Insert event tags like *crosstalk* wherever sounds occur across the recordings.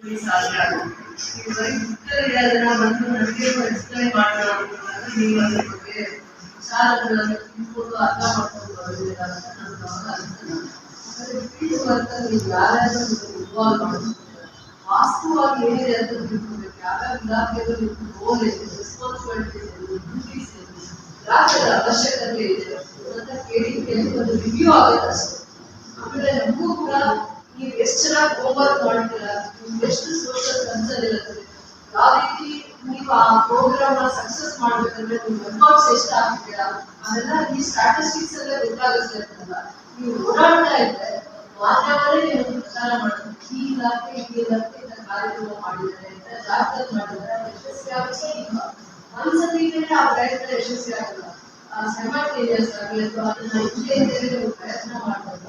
ಸಾಧ್ಯ ನೀವು ಬರೀ ಬುಕ್ಕಲ್ಲಿ ಅದನ್ನ ಬಂದು ನನಗೆ ಎಕ್ಸ್ಪ್ಲೈನ್ ಮಾಡೋಣ ಅಂತಂದಾಗ ನೀವು ಅದ್ರ ಬಗ್ಗೆ ವಿಚಾರಗಳನ್ನ ತಿಳ್ಕೊಂಡು ಅರ್ಥ ಮಾಡ್ಕೊಂಡು ಬರೋದಿಲ್ಲ ಅಂತ ನನಗೆ ಅವಾಗ ಅನ್ಸುತ್ತೆ ಆದರೆ ಫೀಲ್ಡ್ ವರ್ಕ್ ನೀವು ಯಾರ್ಯಾರು ಇನ್ವಾಲ್ವ್ ಮಾಡಬೇಕು ವಾಸ್ತವವಾಗಿ ಏನಿದೆ ಅಂತ ತಿಳ್ಕೊಬೇಕು ಯಾವ್ಯಾವ ಇಲಾಖೆಗಳು ರೋಲ್ ಇದೆ ರೆಸ್ಪಾನ್ಸಿಬಿಲಿಟೀಸ್ ಇದೆ ಡ್ಯೂಟೀಸ್ ಇದೆ ಇಲಾಖೆದ ಅವಶ್ಯಕತೆ ಇದೆ ಅಂತ ಕೇಳಿ ಕೇಳಿ ಒಂದು ರಿವ್ಯೂ ಆಗುತ್ತೆ ಅಷ್ಟೇ ಆಮೇಲೆ ನಮಗೂ ಕೂಡ ನೀವು ಎಷ್ಟು ಚೆನ್ನಾಗಿ ಹೋಮ್ವರ್ಕ್ ಮಾಡ್ತೀರಾ ನಿಮ್ಗೆ ಎಷ್ಟು ಸೋಷಿಯಲ್ ಕನ್ಸರ್ನ್ ಇರುತ್ತೆ ಯಾವ ರೀತಿ ನೀವು ಆ ಪ್ರೋಗ್ರಾಮ್ ಸಕ್ಸಸ್ ಮಾಡ್ಬೇಕಂದ್ರೆ ನೀವು ಎಫರ್ಟ್ಸ್ ಎಷ್ಟು ಹಾಕ್ತೀರಾ ಅದೆಲ್ಲ ಈ ಸ್ಟ್ಯಾಟಿಸ್ಟಿಕ್ಸ್ ಅಲ್ಲೇ ಗೊತ್ತಾಗುತ್ತೆ ಅಂತಲ್ಲ ನೀವು ಓಡಾಡ್ತಾ ಇದ್ರೆ ಮಾಧ್ಯಮವೇ ನೀವು ಪ್ರಚಾರ ಮಾಡೋದು ಈ ಇಲಾಖೆ ಈ ಇಲಾಖೆ ಇಂಥ ಕಾರ್ಯಕ್ರಮ ಮಾಡಿದ್ದಾರೆ ಇಂಥ ಜಾಗೃತಿ ಮಾಡಿದ್ದಾರೆ ಯಶಸ್ವಿ ಆಗುತ್ತೆ ಈಗ ಒಂದ್ಸತಿಗೆ ಆ ಪ್ರಯತ್ನ ಯಶಸ್ವಿ ಆಗಲ್ಲ ಸೈಮಲ್ಟೇನಿಯಸ್ ಆಗಿ ಅಥವಾ ಅದನ್ನ ಇಂಟೆನ್ಸಿಟಿ ನೀವು ಪ್ರಯತ್ನ ಮಾಡಿದಾಗ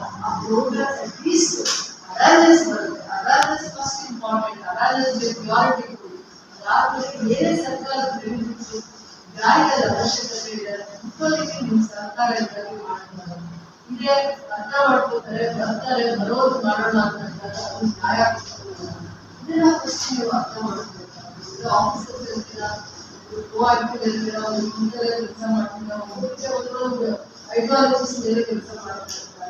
ಐಡಿಯಾಲಜಿಸ್ ಮೇಲೆ ಕೆಲಸ ಮಾಡ್ತಿರ್ತಾರೆ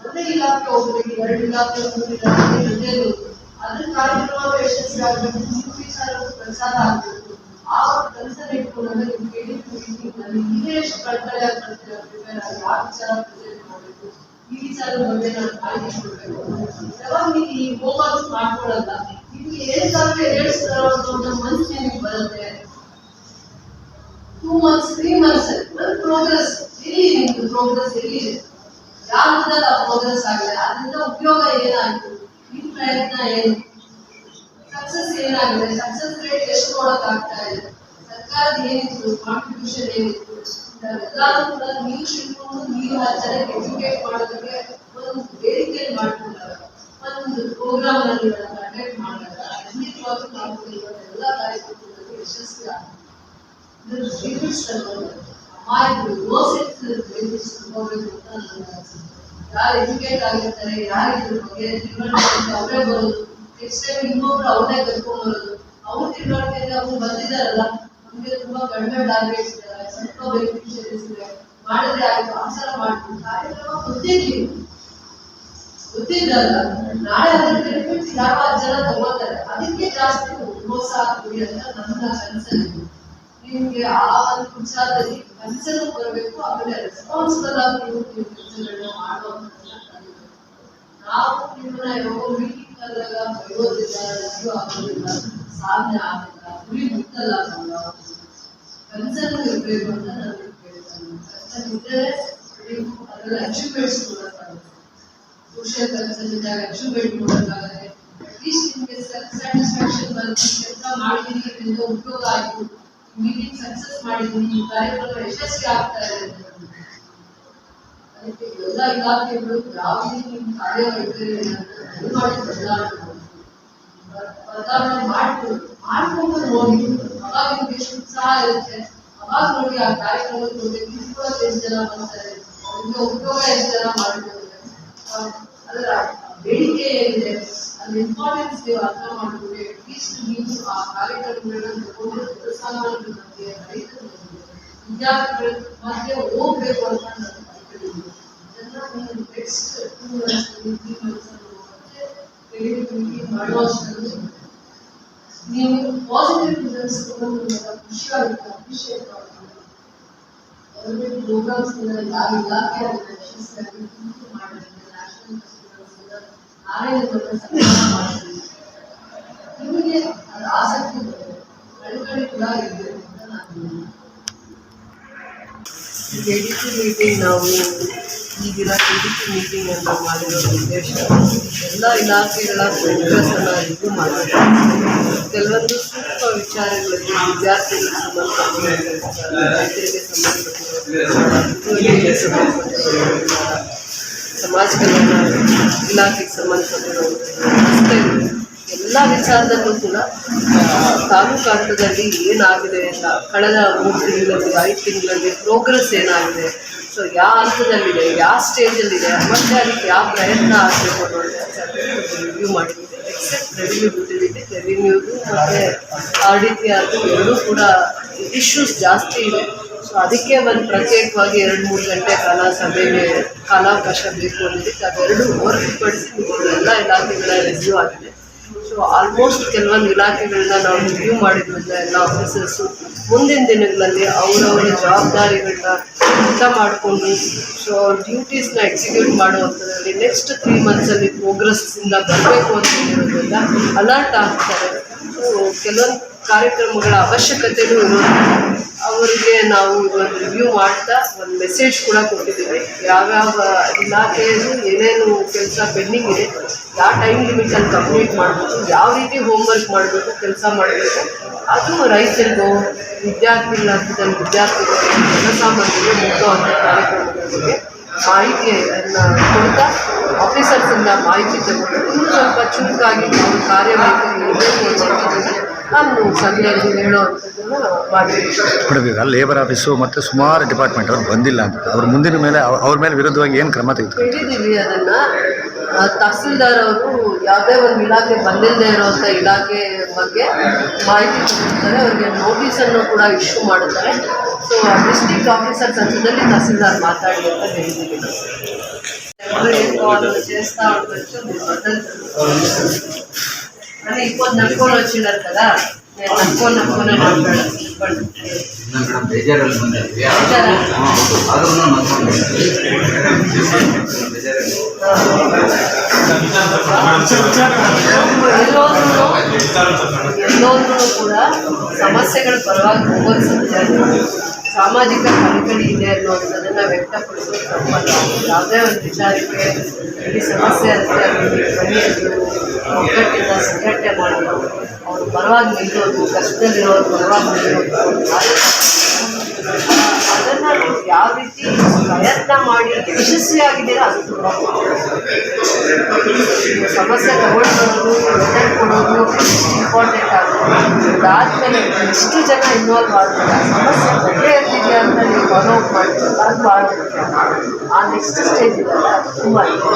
ನನ್ನ ಇಲಾಖೆ ಒಬ್ಬರಿಗೆ ಎರಡು ಇಲಾಖೆ ಮೂರು ಇಲಾಖೆ ಇರೋದು. ಅದ್ರ ಕಾರ್ಯಕ್ರಮ ಯಶಸ್ವಿ ಆಗಬೇಕು ನೀವು ವಿಚಾರ ಪ್ರಚಾರ ಆಗಬೇಕು ಆ ಕೆಲಸ ಇಟ್ಕೊಂಡಾಗ ನೀವು ಕೇಳಿದ ಮೀಟಿಂಗ್ನಲ್ಲಿ ನೀವೇ ಎಷ್ಟು ಕಳ್ಕಳಿ ಆಗ್ತಿರ್ತೀರ ಪ್ರಿಪೇರ್ ಆಗಿ ಯಾವ ವಿಚಾರ ಪ್ರೆಸೆಂಟ್ ಮಾಡಬೇಕು ಈ ವಿಚಾರದ ಬಗ್ಗೆ ನಾನು ಮಾಹಿತಿ ಕೊಡ್ಬೇಕು ಯಾವಾಗ ನೀವು ಈ ಮಾಡ್ಕೊಳಲ್ಲ ನಿಮ್ಗೆ ಏನಕ್ಕಾದ್ರೆ ಹೇಳ್ಸ್ತಾರೋ ಅಂತ ಒಂದು ಬರುತ್ತೆ. ಟೂ ಮಂತ್ಸ್ ತ್ರೀ ಮಂತ್ಸ್ ಒಂದು ಪ್ರೋಗ್ರೆಸ್ ಎಲ್ಲಿ ನಿಮ್ದು ಪ್ರೋಗ್ರೆಸ್ ಎಲ್ಲಿ ಇದೆ? ಯಾವ್ದ್ರಲ್ಲಿ ಆ ಪ್ರೋಗ್ರೆಸ್ ಆಗಿದೆ? ಅದರಿಂದ ಉಪಯೋಗ ಏನಾಯ್ತು? ನಿಮ್ ಪ್ರಯತ್ನ ಏನು? ಸಕ್ಸಸ್ ಏನಾಗಿದೆ? ಸಕ್ಸಸ್ ರೇಟ್ ಎಷ್ಟು ನೋಡಕ್ ಆಗ್ತಾ ಇದೆ? ಸರ್ಕಾರದ ಏನಿತ್ತು? ಕಾಂಟ್ರಿಬ್ಯೂಷನ್ ಏನಿತ್ತು? ಎಲ್ಲಾನು ಕೂಡ ನೀವು ತಿಳ್ಕೊಂಡು ನೀವು ಆ ಎಜುಕೇಟ್ ಮಾಡೋದಕ್ಕೆ ಒಂದು ವೇದಿಕೆಯಲ್ಲಿ ಮಾಡ್ಕೊಂಡಾಗ ಒಂದು ಪ್ರೋಗ್ರಾಮ್ ಮಾಡಿದಾಗ ಖಂಡಿತವಾಗ್ಲೂ ನಾವು ಎಲ್ಲ ಕಾರ್ಯಕ್ರಮಗಳಲ್ಲಿ ಯಶಸ್ವಿ ಆಗ್ತದೆ ಇದ್ರ benefits ತಗೊಳ್ಳಿ. ಅಮಾಯಕರು no sense benefits ತಗೊಳ್ಬೇಕು ಅಂತ ನನಗೆ ಅನ್ಸುತ್ತೆ. ಯಾರು ಎಜುಕೇಟ್ ಆಗಿರ್ತಾರೆ ಯಾರು ಬಗ್ಗೆ ತಿಳ್ಕೊಂಡು ಅವರೇ ಬರೋದು ನೆಕ್ಸ್ಟ್ ಟೈಮ್ ಇನ್ನೊಬ್ರು ಕರ್ಕೊಂಡ್ ಬರೋದು ಅವ್ರು ತಿಳ್ಕೊಂಡಿದ್ರೆ ಅವ್ರು ಬಂದಿದ್ದಾರಲ್ಲ ನಮ್ಗೆ ತುಂಬಾ ಕಡಿಮೆ ಟಾರ್ಗೆಟ್ಸ್ ಸ್ವಲ್ಪ ಬೆನಿಫಿಷರೀಸ್ ಇದೆ ಮಾಡಿದ್ರೆ ಆಯ್ತು ಆ ಸಲ ಮಾಡ್ತೀವಿ ಕಾರ್ಯಕ್ರಮ ಗೊತ್ತಿರ್ಲಿ ಗೊತ್ತಿದ್ದಲ್ಲ ನಾಳೆ ಅದ್ರ ಯಾವ ಜನ ತಗೋತಾರೆ ಅದಕ್ಕೆ ಜಾಸ್ತಿ ಮೋಸ ಆಗ್ತೀವಿ ಅಂತ ನನ್ನ ಕನಸಲ್ಲಿ ನಿಮ್ಗೆ ಆ ಒಂದು ವಿಚಾರದಲ್ಲಿ ಕನಸನ್ನು ಬರಬೇಕು ಆಮೇಲೆ ರೆಸ್ಪಾನ್ಸಿಬಲ್ ಆಗಿ ಕೆಲಸಗಳನ್ನ ಮಾಡುವಂತ ನಾವು ನಿಮ್ಮನ್ನ ಯಾವಾಗ ಮೀಟಿಂಗ್ ಆದಾಗ ಬೈಯೋದಿಲ್ಲ ಆಗೋದಿಲ್ಲ ಸಾಧನೆ ಆಗಿಲ್ಲ ಗುರಿ ಮುಟ್ಟಲ್ಲ ನಾವು ಕನಸನ್ನು ಇರಬೇಕು ಅಂತ ನಾನು ಕೇಳ್ತೇನೆ ಕನಸನ್ನು ಇದ್ದರೆ ನೀವು ಅದರಲ್ಲಿ ಅಚೀವ್ಮೆಂಟ್ಸ್ ಕೊಡೋಕ್ಕಾಗುತ್ತೆ ಸೋಷಿಯಲ್ ಕನ್ಸರ್ನ್ ಇದ್ದಾಗ ಅಚೀವ್ಮೆಂಟ್ ಕೊಡೋಕ್ಕಾಗುತ್ತೆ ಅಟ್ಲೀಸ್ಟ್ ನಿಮಗೆ ಸ್ಯಾಟಿಸ್ಫ್ಯಾಕ್ಷನ್ ಬಂದು ಕೆಲಸ ಮಾಡಿದ್ದೀನಿ ಇದರಿಂದ ಉಪಯೋಗ ಆಯಿತು ಮೀಟಿಂಗ್ ಸಕ್ಸಸ್ ಮಾಡಿದ್ದೀನಿ ಈ ಕಾರ್ಯಕ್ರಮ ಯಶಸ್ವಿ ಆಗ್ತಾ ಇದೆ ಅಂತ ನಮ್ಗೆ. ಅದಕ್ಕೆ ಎಲ್ಲ ಇಲಾಖೆಗಳು ಯಾವ ರೀತಿ ನಿಮ್ಮ ಕಾರ್ಯವೈಖರಿ ದಯಮಾಡಿ ಬದಲಾವಣೆ ಮಾಡಿ. ಬ- ಬದಲಾವಣೆ ಮಾಡ್ಕೊಂಡು ಮಾಡ್ಕೊಂಡು ನೋಡಿ ಅವಾಗ ನಿಮ್ಗೆ ಎಷ್ಟು ಉತ್ಸಾಹ ಇರುತ್ತೆ ಅವಾಗ ನೋಡಿ ಆ ಕಾರ್ಯಕ್ರಮದ ಬಗ್ಗೆ ತಿಳ್ಕೊಳ್ಳೋಕೆ ಎಷ್ಟು ಜನ ಬರ್ತಾರೆ ಅವ್ರಿಗೆ ಉಪಯೋಗ ಎಷ್ಟು ಜನ ಮಾಡ್ತಾರೆ ಆ, ಅದರ ಬೇಡಿಕೆ ಏನಿದೆ ಅದ್ರ ಇಂಪಾರ್ಟೆನ್ಸ್ ನೀವು ಅರ್ಥ ಮಾಡ್ಕೊಂಡು ಅಟ್ಲೀಸ್ಟ್ ನೀವು ಆ ಕಾರ್ಯಕ್ರಮಗಳನ್ನ ತಗೊಂಡು ಜನಸಾಮಾನ್ಯರ ಮಧ್ಯೆ ರೈತರ ಮಧ್ಯೆ ವಿದ್ಯಾರ್ಥಿಗಳ ಮಧ್ಯೆ ಹೋಗ್ಬೇಕು ಅಂತ ನಾನು ಅನ್ಕೊಂಡಿದ್ದೀನಿ ಅದನ್ನ ನೀವು next two months three months ಮತ್ತೆ ಮಾಡುವಷ್ಟರಲ್ಲಿ ನೀವು ಪಾಸಿಟಿವ್ ರಿಸಲ್ಟ್ಸ್ ತಗೊಂಡು ನಿಮ್ಗೆ ಖುಷಿ ಆಗುತ್ತೆ ಅಪ್ರಿಷಿಯೇಟ್ ಮಾಡ್ಕೊಂಡು ಗೌರ್ಮೆಂಟ್ ಪ್ರೋಗ್ರಾಮ್ಸ್ ಯಾವ ಇಲಾಖೆ ಅದನ್ನ ಯಶಸ್ವಿಯಾಗಿ ಇಂಪ್ರೂವ್ ಮಾಡಿದ್ರೆ ನ್ಯಾಷನಲ್ ಫೆಸ್ಟಿವಲ್ಸ್ ನಾವೇ ನಿಮ್ಮನ್ನ ಸನ್ಮಾನ ಮಾಡ್ತೀವಿ ನಿಮಗೆ ಅದು ಆಸಕ್ತಿ ಬರುತ್ತೆ ಕಳಕಳಿ ಕೂಡ ಇರಬೇಕು ಅಂತ ನಾನು ಕೆ ಡಿ ಸಿ ಮೀಟಿಂಗ್ ನಾವು ಈಗಿನ ಕೆ ಡಿ ಸಿ ಮೀಟಿಂಗ್ ಅಂತ ಮಾಡಿರೋ ಉದ್ದೇಶ ಎಲ್ಲ ಇಲಾಖೆಗಳ ಪ್ರೋಗ್ರೆಸ್ಸನ್ನು ಇದು ಮಾಡಬೇಕು ಕೆಲವೊಂದು ಸೂಕ್ಷ್ಮ ವಿಚಾರಗಳಿಗೆ ವಿದ್ಯಾರ್ಥಿಗಳಿಗೆ ಸಂಬಂಧಪಟ್ಟಿರೋ ರೈತರಿಗೆ ಸಂಬಂಧಪಟ್ಟಿರೋ ಉದ್ಯೋಗಿಗಳಿಗೆ ಸಂಬಂಧಪಟ್ಟಿರೋ ಸಮಾಜ ಕಲ್ಯಾಣ ಇಲಾಖೆಗೆ ಸಂಬಂಧಪಟ್ಟಿರೋ ಎಲ್ಲ ವಿಚಾರದಲ್ಲೂ ಕೂಡ ತಾಲೂಕು ಹಂತದಲ್ಲಿ ಏನಾಗಿದೆ ಅಂತ ಕಳೆದ ಮೂರು ತಿಂಗಳಲ್ಲಿ, ಐದು ತಿಂಗಳಲ್ಲಿ ಪ್ರೋಗ್ರೆಸ್ ಏನಾಗಿದೆ? ಸೊ ಯಾವ ಹಂತದಲ್ಲಿದೆ ಯಾವ ಸ್ಟೇಜಲ್ಲಿದೆ ಮತ್ತು ಅದಕ್ಕೆ ಯಾವ ಪ್ರಯತ್ನ ಆಗಬೇಕು ಅನ್ನೋದು ರಿವ್ಯೂ ಮಾಡಿದ್ದೀವಿ ಎಕ್ಸೆಪ್ಟ್ ರೆವಿನ್ಯೂ ಬಿಟ್ಟಿದ್ದೆ ರೆವಿನ್ಯೂದು ಮತ್ತು ಆರ್ ಡಿ ಪಿ ಆರ್ದು ಎರಡೂ ಕೂಡ ಇಶ್ಯೂಸ್ ಜಾಸ್ತಿ ಇದೆ. ಸೊ ಅದಕ್ಕೆ ಒಂದು ಪ್ರತ್ಯೇಕವಾಗಿ ಎರಡು ಮೂರು ಗಂಟೆ ಕಾಲ ಸಭೆಗೆ ಕಾಲಾವಕಾಶ ಬೇಕು ಅನ್ನೋದಕ್ಕೆ ಅವೆರಡು ಹೊರತುಪಡಿಸಿ ಎಲ್ಲ ಇಲಾಖೆಗಳ ರಿವ್ಯೂ ಆಗಿದೆ. ಸೊ ಆಲ್ಮೋಸ್ಟ್ ಕೆಲವೊಂದು ಇಲಾಖೆಗಳನ್ನ ನಾವು ರಿವ್ಯೂ ಮಾಡಿದ್ರಿಂದ ಎಲ್ಲ ಆಫೀಸರ್ಸು ಮುಂದಿನ ದಿನಗಳಲ್ಲಿ ಅವರವರ ಜವಾಬ್ದಾರಿಗಳನ್ನ ಅರ್ಥ ಮಾಡಿಕೊಂಡು ಸೊ ಅವ್ರ ಡ್ಯೂಟೀಸ್ನ ಎಕ್ಸಿಕ್ಯೂಟ್ ಮಾಡುವಂಥದ್ರಲ್ಲಿ ನೆಕ್ಸ್ಟ್ ತ್ರೀ ಮಂತ್ಸಲ್ಲಿ ಪ್ರೋಗ್ರೆಸ್ಸಿಂದ ಬರಬೇಕು ಅಂತ ಹೇಳಿರೋದ್ರಿಂದ ಅಲರ್ಟ್ ಆಗ್ತಾರೆ. ಸೊ ಕೆಲವೊಂದು ಕಾರ್ಯಕ್ರಮಗಳ ಅವಶ್ಯಕತೆಯೂ ಇರೋದ್ರಿಂದ ಅವರಿಗೆ ನಾವು ಒಂದು ರಿವ್ಯೂ ಮಾಡ್ತಾ ಒಂದು ಮೆಸೇಜ್ ಕೂಡ ಕೊಟ್ಟಿದ್ದೀವಿ. ಯಾವ್ಯಾವ ಇಲಾಖೆಯಲ್ಲಿ ಏನೇನು ಕೆಲಸ ಪೆಂಡಿಂಗ್ ಇದೆ, ಯಾವ ಟೈಮ್ ಲಿಮಿಟಲ್ಲಿ ಕಂಪ್ಲೀಟ್ ಮಾಡಬೇಕು, ಯಾವ ರೀತಿ ಹೋಮ್ ವರ್ಕ್ ಮಾಡಬೇಕು, ಕೆಲಸ ಮಾಡಬೇಕು, ಅದು ರೈತರಿಗೂ, ವಿದ್ಯಾರ್ಥಿಗಳ ವಿದ್ಯಾರ್ಥಿಗಳು, ಜನಸಾಮಾನ್ಯರಿಗೆ ಮುಟ್ಟುವಂಥ ಕಾರ್ಯಕ್ರಮಗಳಿಗೆ ಮಾಹಿತಿಯನ್ನು ಕೊಡ್ತಾ ಆಫೀಸರ್ಸಿಂದ ಮಾಹಿತಿ ತಗೊಂಡು ಇನ್ನೂ ಸ್ವಲ್ಪ ಚುರುಕಾಗಿ ನಾವು ಕಾರ್ಯವೈಖರಿ ನಾನು ಲೇಬರ್ ಆಫೀಸು ಮತ್ತು ಸುಮಾರು ಡಿಪಾರ್ಟ್ಮೆಂಟ್ ಅವ್ರು ಬಂದಿಲ್ಲ ಅಂತ ಅವ್ರ ಮುಂದಿನ ಮೇಲೆ ಅವ್ರ ಮೇಲೆ ವಿರುದ್ಧವಾಗಿ ಏನು ಕ್ರಮ ತೆಗೆದು ಅದನ್ನು. ತಹಸೀಲ್ದಾರ್ ಅವರು ಯಾವುದೇ ಒಂದು ಇಲಾಖೆ ಬಂದಿಲ್ಲದೆ ಇರುವಂಥ ಇಲಾಖೆ ಬಗ್ಗೆ ಮಾಹಿತಿ ಕೊಡ್ತಾರೆ ಅವರಿಗೆ ನೋಟಿಸನ್ನು ಕೂಡ ಇಶ್ಯೂ ಮಾಡುತ್ತಾರೆ ಸೊ ಡಿಸ್ಟಿಕ್ ಆಫೀಸರ್ ಸಂಘದಲ್ಲಿ ತಹಸೀಲ್ದಾರ್ ಮಾತಾಡಿ ಅಂತ ಹೇಳಿದ್ದೀವಿ ఏం కావాలో చేస్తా ఉండొచ్చు మీరు వదలదు అని ఇప్పుడు నమ్ముకొని వచ్చినారు కదా నేను నమ్ముకొని నమ్ముకొని మాట్లాడాను చెప్పండి ಮೇಡಮ್ ಬೇಜಾರಲ್ಲಿ ಬಂದಿದ್ವಿ ಬೇಜಾರಾ? ಆದ್ರೂ ನಮ್ಕೊಂಡು ಬೇಜಾರಲ್ಲಿ ಎಲ್ಲೋದ್ರೂ ಎಲ್ಲೋದ್ರೂ ಕೂಡ ಸಮಸ್ಯೆಗಳು ಪರವಾಗಿ ಹೋಗೋದು ಸತ್ಯ ಸಾಮಾಜಿಕ ಕಳಕಳಿ ಇದೆ ಅನ್ನೋದನ್ನ ವ್ಯಕ್ತಪಡಿಸೋದು ತಪ್ಪಲ್ಲ. ಯಾವುದೇ ಒಂದು ವಿಚಾರಕ್ಕೆ ಈ ಸಮಸ್ಯೆ ಇರುತ್ತೆ ಅದನ್ನು ಬಗೆಹರಿಸೋದು ಒಗ್ಗಟ್ಟಿಂದ ಸಂಘಟನೆ ಮಾಡೋದು. ಅವರು ಪರವಾಗಿ ನಿಲ್ಲೋದು, ಕಷ್ಟದಲ್ಲಿರೋರು ಪರವಾಗಿ ನಿಲ್ಲೋದು. ಅದನ್ನು ನೀವು ಯಾವ ರೀತಿ ಪ್ರಯತ್ನ ಮಾಡಿ ಯಶಸ್ವಿಯಾಗಿದ್ದೀರಾ ಅದು ತುಂಬ ನೀವು ಸಮಸ್ಯೆ ತಗೊಳ್ಬರೋದು ರಿಟರ್ನ್ ಕೊಡೋದು ಇಂಪಾರ್ಟೆಂಟ್ ಆಗುತ್ತೆ ಅದಾದಮೇಲೆ ಎಷ್ಟು ಜನ ಇನ್ವಾಲ್ವ್ ಆಗ್ತಾರೆ ಆ ಸಮಸ್ಯೆ ಬಗೆಹರಿದಿದೆ ಅಂತ ನೀವು ಫಾಲೋ ಮಾಡ್ತೀರಲ್ಲ ಅದು ಭಾಳ ಮುಖ್ಯ ಆ ನೆಕ್ಸ್ಟ್ ಸ್ಟೇಜ್ ಇದೆಯಲ್ಲ ಅದು ತುಂಬ ಇದೆ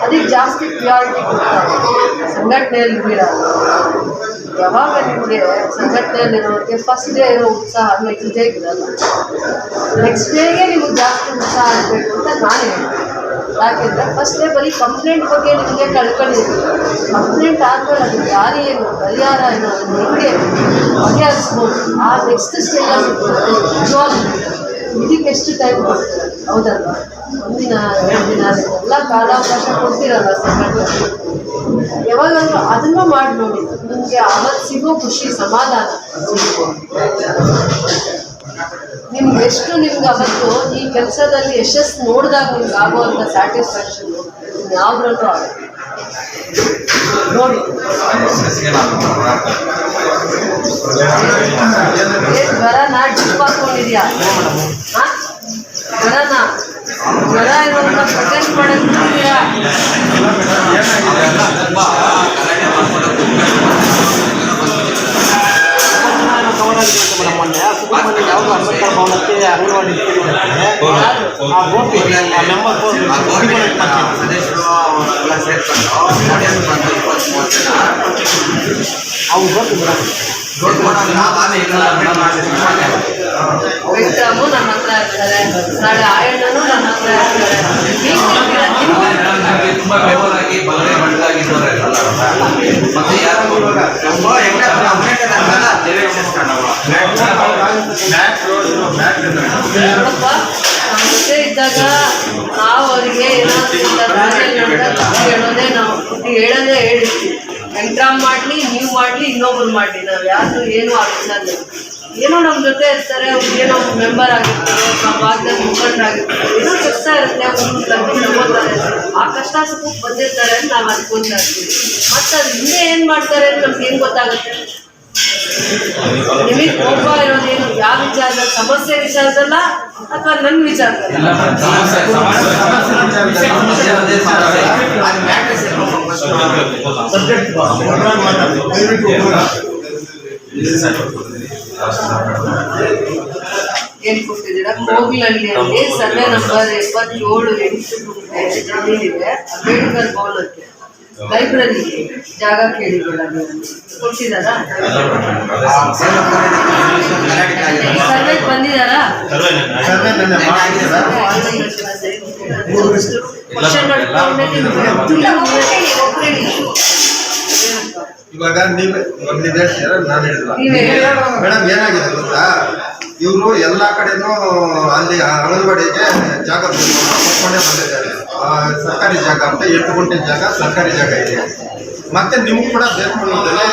ಅದಕ್ಕೆ ಜಾಸ್ತಿ ಪ್ರಿಯಾರಿಟಿ ಕೊಡ್ತಾರೆ ಸಂಘಟನೆಯಲ್ಲಿ ಇರಲ್ಲ ಯಾವಾಗ ನಿಮಗೆ ಸಂಘಟನೆಯಲ್ಲಿರೋರಿಗೆ ಫಸ್ಟ್ ಡೇ ಇರೋ ಉತ್ಸಾಹ ನೆಕ್ಸ್ಟ್ ಡೇ ಇರಲ್ಲ? ನೆಕ್ಸ್ಟ್ ಡೇಗೆ ನಿಮಗೆ ಜಾಸ್ತಿ ಉತ್ಸಾಹ ಆಗಬೇಕು ಅಂತ ನಾನು ಹೇಳ್ತೀನಿ. ಯಾಕೆಂದರೆ ಫಸ್ಟ್ ಡೇ ಬರೀ ಕಂಪ್ಲೇಂಟ್ ಬಗ್ಗೆ ನಿಮಗೆ ಕಳ್ಕೊಂಡಿದ್ದೀವಿ ಕಂಪ್ಲೇಂಟ್ ಆದಮೇಲೆ ಅದು ದಾರಿ ಏನು, ಪರಿಹಾರ ಏನು ಹೆಂಗೆ ಬಗೆಹರಿಸ್ಬೋದು. ಆ ನೆಕ್ಸ್ಟ್ ಸ್ಟೇಜಲ್ಲಿ ಇನ್ವಾಲ್ವ್ ಇದಕ್ಕೆ ಎಷ್ಟು ಟೈಮ್ ಕೊಡ್ತೀರ? ಹೌದಲ್ವಾ? ಒಂದಿನ ಎರಡು ದಿನ ಎಲ್ಲ ಕಾಲಾವಕಾಶ ಕೊಡ್ತೀರಲ್ಲ ಯಾವಾಗಾದ್ರೂ ಅದನ್ನು ಮಾಡಿ ನೋಡಿ. ನಿಮಗೆ ಅವತ್ತು ಸಿಗೋ ಖುಷಿ, ಸಮಾಧಾನ ನಿಮ್ಗೆ ಎಷ್ಟು ನಿಮ್ಗೆ ಅವತ್ತು ಈ ಕೆಲಸದಲ್ಲಿ ಯಶಸ್ಸು ನೋಡಿದಾಗ ನಿಮ್ಗೆ ಆಗುವಂಥ ಸ್ಯಾಟಿಸ್ಫ್ಯಾಕ್ಷನ್ ಯಾವುದ್ರಲ್ಲೂ ಆಗುತ್ತೆ ನೋಡಿ. ಜ್ವರನ ಡಿಪ್ ಹಾಕೊಂಡಿದ್ಯಾ? ಜ್ವರನ ಜ್ವರ ಇರೋದನ್ನ ಪ್ರೊಟೆಕ್ಟ್ ಮಾಡಕ್ ನೋಡ್ತೀರಾ ತುಂಬಾ ಗಲಾಟೆ ಮಾಡ್ಕೊಂಡು ಮೊನ್ನೆ ಸುಬ್ರಹ್ಮಣ್ಯ ಯಾವುದು ಅಂಬೇಡ್ಕರ್ ಭವನಕ್ಕೆ ಅಂಗನವಾಡಿ ಆ ಗೋಪಿ ಆ ಮೆಂಬರ್ ಆ ಬೋರ್ಡ್ ಸದಸ್ಯರು ಎಲ್ಲ ಸೇರ್ಕೊಂಡು ಆಡಿಯನ್ಸ್ ಬಂದು ಇಪ್ಪತ್ತ್ ಮೂವತ್ತು ಜನ ಅವ್ರು ಗೋಪಿ ಮೇಡಮ್ ವಿಕ್ರಮು ನನ್ನ ಹತ್ರ ಇರ್ತಾರೆ ನಾಳೆ ನಮ್ಮ ಹತ್ರ ಇರ್ತಾರೆ ತುಂಬಾ ಫೇವರ್ ಆಗಿ ಬಲಗೈ ಬಡ್ದಾಗಿದ್ದವ್ರೆ ಮತ್ತೆ ಯಾರು ತುಂಬಾ ಹೆಂಗೆ ಅಪ್ಡೇಟೆಡ್ ಆಗಲ್ಲ directions ಕಾಣಲ್ಲ. ನೋಡಪ್ಪ ನಮ್ಮ ಜೊತೆ ಇದ್ದಾಗ ನಾವು ಅವರಿಗೆ ಏನಾದ್ರು ಹೇಳೋದೇ ನಾವು ಹೇಳೋದೇ ಹೇಳಿರ್ತೀವಿ ವೆಂಕಟ್ರಾಮ್ ಮಾಡಲಿ ನೀವು ಮಾಡಲಿ ಇನ್ನೊಬ್ರು ಮಾಡಲಿ ನಾವು ಯಾರು ಏನೂ ಅಂದ್ರೆ. ಏನೋ ನಮ್ಮ ಜೊತೆ ಇರ್ತಾರೆ ಏನೋ ಮೆಂಬರ್ ಆಗಿರ್ತಾರೆ ನಮ್ಮ ಭಾಗದಲ್ಲಿ ಮುಖಂಡರಾಗಿರ್ತಾರೆ ಏನೋ ಕಷ್ಟ ಇರುತ್ತೆ ತಗೋತಾರೆ ಆ ಕಷ್ಟ ಸುಖಕ್ಕೆ ಬಂದಿರ್ತಾರೆ ಅಂತ ನಾವು ಅನ್ಕೊಂತಾ ಇರ್ತೀವಿ ಮತ್ತು ಅದು ಹಿಂದೆ ಏನು ಮಾಡ್ತಾರೆ ಅಂತ ನಮ್ಗೆ ಏನು ಗೊತ್ತಾಗುತ್ತೆ ನಿಮಗೆ ಕೋಪ ಇರೋದೇನು ಯಾವ ವಿಚಾರದಲ್ಲಿ ಸಮಸ್ಯೆ ವಿಚಾರದಲ್ಲ ಅಥವಾ ನನ್ನ ವಿಚಾರದಲ್ಲ ಸಮಸ್ಯೆ ಸಮಸ್ಯೆ ಕೋಗಿಲಲ್ಲಿ ಅಲ್ಲಿ ಕೊಟ್ಟಿದ್ದೀರಾ ಸರ್ವೆ ನಂಬರ್ ಎಪ್ಪತ್ತೇಳು ಎಂಟು ಇದೆ ಅಂಬೇಡ್ಕರ್ ಭವನಕ್ಕೆ. ಲೈಬ್ರರಿ ಜಾಗ ನೀವು ಕೊಟ್ಟಿದ್ದಾರಾ ಸರ್ವೆ ನೆನ್ನೆ ಮಾಡಿದ್ದೀರಾ? ಇವಾಗ ನೀವೇ ದೇಶ ನಾನು ಹೇಳಿಲ್ಲ ಮೇಡಮ್ ಏನಾಗಿದೆ ಗೊತ್ತಾ? ಇವರು ಎಲ್ಲಾ ಕಡೆನೂ ಅಲ್ಲಿ ಅಂಗನವಾಡಿಗೆ ಜಾಗ ಕೊಟ್ಕೊಂಡೇ ಬಂದಿದ್ದಾರೆ. ಸರ್ಕಾರಿ ಜಾಗ ಅಂತ ಎಂಟು ಗುಂಟೆ ಜಾಗ ಸರ್ಕಾರಿ ಜಾಗ ಇದೆ ಮತ್ತೆ ನಿಮ್ಗೆ ಕೂಡ ಬೇಕು ಅನ್ನೋದಲ್ಲೇ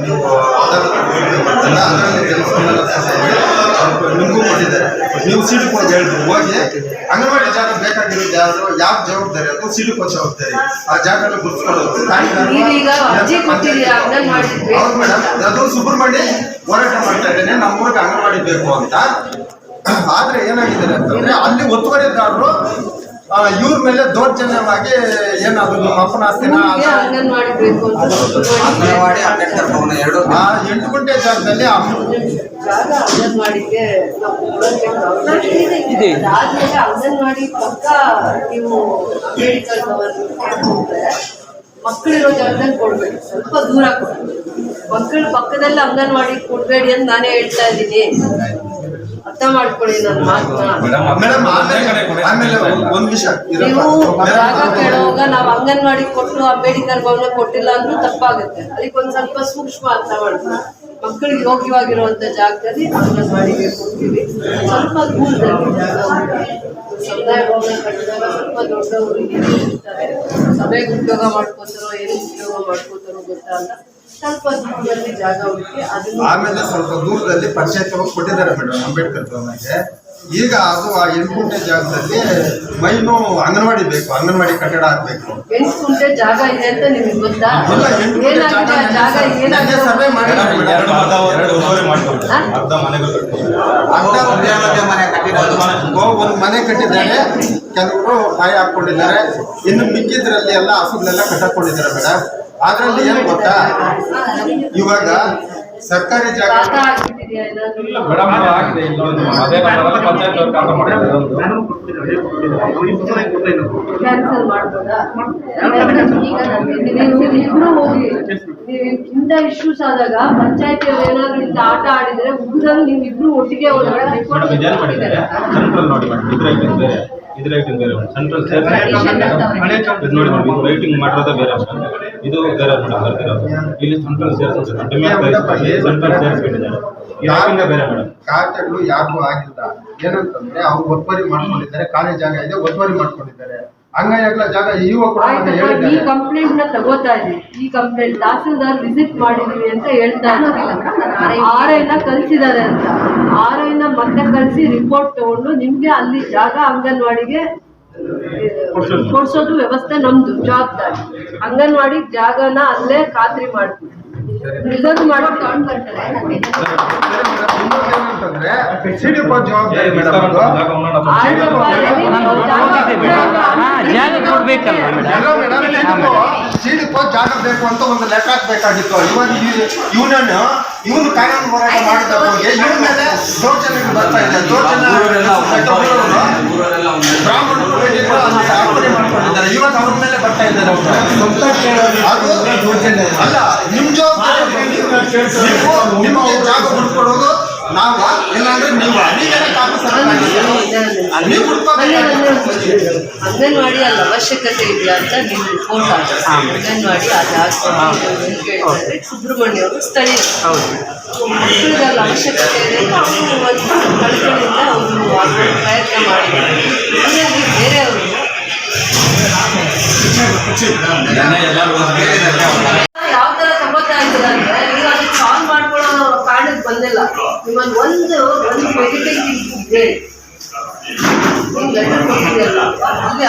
ನೀವು ಅದರಲ್ಲಿ ಕೆಲಸ ನಿಮಗೂ ಕೊಟ್ಟಿದ್ದಾರೆ. ನೀವು ಸೀಟು ಹೋಗಿ ಹೇಳಿದ್ರು ಹೋಗಿ ಅಂಗನವಾಡಿ ಜಾಗ ಬೇಕಾಗಿರೋದು ಯಾರು ಯಾವ ಜವಾಬ್ದಾರಿ? ಅದು ಸಿಡಿಗೆ ಜವಾಬ್ದಾರಿ. ಆ ಜಾಗ ಗುರುತಿಸ್ಕೊಳ್ಳೋದು. ನೀವೀಗ ಅರ್ಜಿ ಕೊಟ್ಟಿದ್ದೀರಾ? ಅಂಗನವಾಡಿ ಬೇಕು ಹೌದು ಮೇಡಮ್. ಅದು ಸುಬ್ರಹ್ಮಣ್ಯ ಹೋರಾಟ ಮಾಡ್ತಾ ಇದ್ದೇನೆ. ನಮ್ಮ ಊರಿಗೆ ಅಂಗನವಾಡಿ ಬೇಕು ಅಂತ. *clears throat* ಆದ್ರೆ ಏನಾಗಿದೆ ಅಂತಂದ್ರೆ ಅಲ್ಲಿ ಒತ್ತುವರಿದಾರರು ಇವ್ರ ಮೇಲೆ ದೌರ್ಜನ್ಯವಾಗಿ ಏನಾದ್ರು ನಮ್ಮ ಅಪ್ಪನ ಆಸ್ತಿನ ಊರಿಗೆ ಅಂಗನವಾಡಿ ಅಂತ ಅಂಗನವಾಡಿ ಅಂಬೇಡ್ಕರ್ ಭವನ ಎರಡು. ಆ ಎಂಟು ಗಂಟೆ ಜಾಗದಲ್ಲಿ ಆ ಜಾಗ ಅಂಗನವಾಡಿಗೆ ಅದಾದ್ಮೇಲೆ ಅಂಗನವಾಡಿ ಪಕ್ಕ ನೀವು ಮೆಡಿಕಲ್ ಮಕ್ಕಳಿರೋ ಜಾಗದಲ್ಲಿ ಕೊಡ್ಬೇಡಿ. ಸ್ವಲ್ಪ ದೂರ ಕೊಡಿ. ಮಕ್ಕಳ ಪಕ್ಕದಲ್ಲಿ ಅಂಗನವಾಡಿ ಕೊಡ್ಬೇಡಿ ಅಂತ ನಾನೇ ಹೇಳ್ತಾ ಇದ್ದೀನಿ. ಅರ್ಥ ಮಾಡ್ಕೊಳ್ಳಿ ನನ್ನ ಮಾತನ್ನ. ನೀವು. ಜಾಗ ಕೇಳುವಾಗ ನಾವು ಅಂಗನವಾಡಿ ಕೊಟ್ಟು ಅಂಬೇಡ್ಕರ್ ಭವನ ಕೊಟ್ಟಿಲ್ಲ ಅಂದ್ರೂ ತಪ್ಪಾಗುತ್ತೆ. ಅದಕ್ಕೆ ಒಂದ್ ಸ್ವಲ್ಪ ಸೂಕ್ಷ್ಮ ಅರ್ಥ ಮಾಡ್ತೀವಿ ಮಕ್ಕಳಿಗೆ ಯೋಗ್ಯವಾಗಿರುವಂತ ಜಾಗದಲ್ಲಿ ಅಂಗನವಾಡಿಗೆ ಕೊಡ್ತೀವಿ. ಸ್ವಲ್ಪ ದೂರದಲ್ಲಿ ಜಾಗ. ಸಮುದಾಯ ಭವನ ಕಟ್ಟಿದಾಗ ಸ್ವಲ್ಪ ದೊಡ್ಡವರಿಗೆ ಇರ್ತಾರೆ ಸಭೆಗೆ ಉದ್ಯೋಗ ಮಾಡ್ಕೋತಾರೋ, ಏನು ಉದ್ಯೋಗ ಮಾಡ್ಕೋತಾರೋ ಗೊತ್ತಲ್ಲ ಸ್ವಲ್ಪ ದೂರದಲ್ಲಿ ಜಾಗ ಹುಡುಕಿ ಅದನ್ನು ಆಮೇಲೆ ಸ್ವಲ್ಪ ದೂರದಲ್ಲಿ ಪರಿಚಯ ಕೊಟ್ಟಿದ್ದಾರೆ ಮೇಡಮ್ ಅಂಬೇಡ್ಕರ್ ಭವನಕ್ಕೆ. ಈಗ ಅದು ಆ ಎಂಟು ಗುಂಟೆ ಜಾಗದಲ್ಲಿ ಮೈನು ಅಂಗನವಾಡಿ ಬೇಕು ಅಂಗನವಾಡಿ ಕಟ್ಟಡ ಆಗ್ಬೇಕು. ಎಂಟು ಗುಂಟೆ ಜಾಗ ಇದೆ ಅಂತ ನಿಮಗೆ ಗೊತ್ತಾ? ಸರ್ವೆ ಅರ್ಧ ಒಂದೇ ಒಂದೇ ಒಂದು ಮನೆ ಕಟ್ಟಿದ್ದಾರೆ. ಕೆಲವರು ಕಾಯಿ ಹಾಕೊಂಡಿದ್ದಾರೆ. ಇನ್ನು ಮಿಕ್ಕಿದ್ರಲ್ಲಿ ಎಲ್ಲ ಹಸುಗಳೆಲ್ಲ ಕಟ್ಟಕೊಂಡಿದ್ದಾರೆ ಮೇಡಮ್. ಅದ್ರಲ್ಲಿ ಏನು ಗೊತ್ತಾ? ಇವಾಗ ಸರ್ಕಾರಿ ಜಾಗ ಕ್ಯಾನ್ಸಲ್ ಮಾಡ್ಬೋದಾ? ಇಬ್ರು ಹೋಗಿ. ನೀವು ಇಂಥ ಇಶ್ಯೂಸ್ ಆದಾಗ ಪಂಚಾಯತಿ ಏನಾದ್ರೂ ಇಂಥ ಆಟ ಆಡಿದ್ರೆ ಊರಲ್ಲಿ ನೀವು ಇಬ್ರು ಒಟ್ಟಿಗೆ ಹೋದ್ರೆ ನೋಡಿ ಮೇಡಮ್ ಇದ್ರ ಬೇರೆ ಸೆಂಟ್ರಲ್ ಇದು ನೋಡಿ ಇದು ರೈಟಿಂಗ್ ಮಾಡಿರೋದೇ ಬೇರೆ ಇದು ಬೇರೆ ಮೇಡಮ್ ಬರ್ತಿರೋದು. ಇಲ್ಲಿ ಸೆಂಟ್ರಲ್ ಸೇರ್ಸ್ ಸೆಂಟ್ರಲ್ ಸೇರ್ಸ್ ಬಿಟ್ಟಿದ್ದಾರೆ ಯಾರಿಂದ ಬೇರೆ ಮೇಡಮ್ ಖಾತೆಗಳು ಯಾರಿಗೂ ಆಗಿಲ್ಲ. ಏನಂತಂದ್ರೆ ಅವ್ರು ಒತ್ತುವರಿ ಮಾಡ್ಕೊಂಡಿದ್ದಾರೆ. ಖಾಲಿ ಜಾಗ ಇದೆ ಒತ್ತುವರಿ ಮಾಡ್ಕೊಂಡಿದ್ದಾರೆ. ಹಂಗಾಗ್ಲ ಜಾಗ ಇವ ಕೂಡ ಈ ಕಂಪ್ಲೇಂಟ್ನ ತಗೋತಾ ಇದೀವಿ ಈ ಕಂಪ್ಲೇಂಟ್ ತಹಸೀಲ್ದಾರ್ ವಿಸಿಟ್ ಮಾಡಿದೀವಿ ಅಂತ ಹೇಳ್ತಾ ಆರ್ ಐನ ಕಲ್ಸಿದ್ದಾರೆ ಅಂತ. ಆರ್ ಐನ ಮತ್ತೆ ಕಲ್ಸಿ ರಿಪೋರ್ಟ್ ತಗೊಂಡು ನಿಮ್ಗೆ ಅಲ್ಲಿ ಜಾಗ ಅಂಗನವಾಡಿಗೆ ಕೊಡ್ಸೋದು. ವ್ಯವಸ್ಥೆ ನಮ್ದು ಜವಾಬ್ದಾರಿ. ಅಂಗನವಾಡಿ ಜಾಗನ ಅಲ್ಲೇ ಖಾತ್ರಿ ಮಾಡ್ತೀವಿ. ಇದನ್ನು ಮಾಡ್ತೀವಿ. ಇನ್ನೊಂದೇನಂತಂದ್ರೆ ಸಿಡಿಪ ಜವಾಬ್ದಾರಿ ಸಿಡಿಪೋ ಜಾಗ ಬೇಕು ಅಂತ ಒಂದು ಲೆಕ್ಕ ಹಾಕ್ಬೇಕಾಗಿತ್ತು ಇವಾಗ ಇವನನ್ನು ಇವನು ಕಾನೂನು ಹೋರಾಟ ಇವನ ಮೇಲೆ ದೌರ್ಜನ್ಯಗಳು ಬರ್ತಾ ಇದೆ ದೌರ್ಜನ್ಯ ಇವಾಗ ಅವ್ರ ಮೇಲೆ ಬರ್ತಾ ಇದ್ದಾರೆ ಅವ್ರು. ಅಲ್ಲ ನಿಮ್ ಜವಾಬ್ದಾರಿ ನಿಮ್ಗೆ ಜಾಗ ಹುಡ್ಕೊಡೋದು ನಾವ ಇಲ್ಲಾಂದ್ರೆ ನೀವು ನೀವೇನೇ ಕಾಪಿ ಸರ್ಕಾರಿ ನೀವು ಹುಡ್ಕೋಬೇಕು ಅಂಗನವಾಡಿ ಅಲ್ಲಿ ಅವಶ್ಯಕತೆ ಇದೆಯಾ ಅಂತ ನೀವು ರಿಪೋರ್ಟ್ ಆಗಿ ಅಂಗನವಾಡಿ ಕೇಳಿದ್ರೆ ಸುಬ್ರಹ್ಮಣ್ಯ ಅವರು ಸ್ಥಳೀಯ ಮಕ್ಕಳಿಗೆ ಅಲ್ಲಿ ಅವಶ್ಯಕತೆ ಇದೆ ಅವರು ಒಂದು ಕಳ್ಕೊಂಡಿಂದ ಅವರು ಪ್ರಯತ್ನ ಮಾಡಿದ್ದಾರೆ ಹಾಗಾಗಿ ಬೇರೆಯವರು ಯಾವ ತರ ತಗೋತಾ ಇದ್ದೀರ ಅಂದ್ರೆ ನೀವು ಅದು ಸಾಲ್ವ್ ಮಾಡ್ಕೊಳ್ಳೋ ಕಾರಣಕ್ಕೆ ಬಂದಿಲ್ಲ ಒಂದು ಒಂದು ನೆಗೆಟಿವ್ ಇದೆ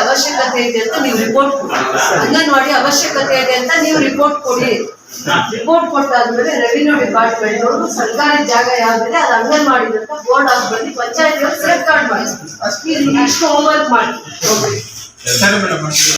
ಅವಶ್ಯಕತೆ ಇದೆ ಅಂತ ನೀವು ರಿಪೋರ್ಟ್ ಅಂಗನವಾಡಿ ಅವಶ್ಯಕತೆ ಇದೆ ಅಂತ ನೀವು ರಿಪೋರ್ಟ್ ಕೊಡಿ. ರಿಪೋರ್ಟ್ ಕೊಟ್ಟಾದ್ಮೇಲೆ ರೆವಿನ್ಯೂ ಡಿಪಾರ್ಟ್ಮೆಂಟ್ ಅವರು ಸರ್ಕಾರಿ ಜಾಗ ಯಾವ್ದಿದೆ ಅದು ಅಂಗನವಾಡಿ ಅಂತ ಬೋರ್ಡ್ ಹಾಕ್ಬಂದು ಪಂಚಾಯತ್ ಸೇಫ್ ಕಾರ್ಡ್ ಮಾಡಿ. ಅಷ್ಟು ಇಷ್ಟು ಹೋಮ್ವರ್ಕ್ ಮಾಡಿ. ಸರಿ ಮೇಡಮ್